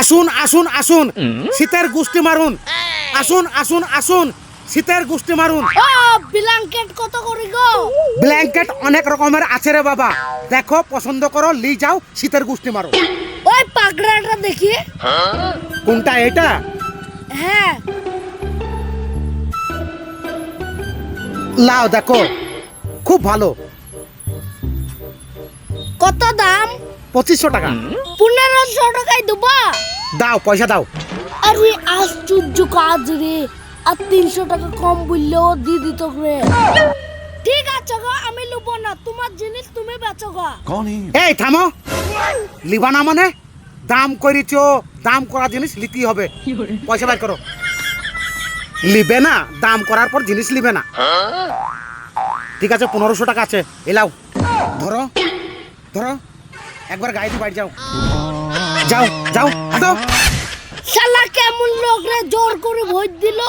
আসুন আসুন আসুন। শীতের গুষ্টি মারুন। আসুন আসুন আসুন। শীতের গুষ্টি মারুন। ও ব্ল্যাঙ্কেট কত করে গো? ব্ল্যাঙ্কেট অনেক রকমের আছে রে বাবা। দেখো পছন্দ করো লি যাও শীতের গুষ্টি মারো ওই পাগড়াটা দেখি। কোনটা এটা? হ্যাঁ। লাও দেখো। খুব ভালো। কত দাম? পঁচিশশো টাকা। পাঁচশো টাকায় দেবা। দাও পয়সা দাও। আরে আশ্চর্য কাজ রে। আর তিনশো টাকা কম বললেও দি দিত রে ঠিক আছে গো আমি লুব না। তোমার জিনিস তুমি বেচো গো। এই? থামো। লিবা না মানে? দাম করিছ দাম করা জিনিস লিতেই হবে। পয়সা বের করো। লিবে না দাম করার পর জিনিস লিবে না। ঠিক আছে পনেরোশো টাকা আছে। এলাও। ধরো। ধরো। একবার গাড়িতে বাড়ি যাও। যাও যাও আসো শালা কেমন লোক রে জোর করে ভোট দিল?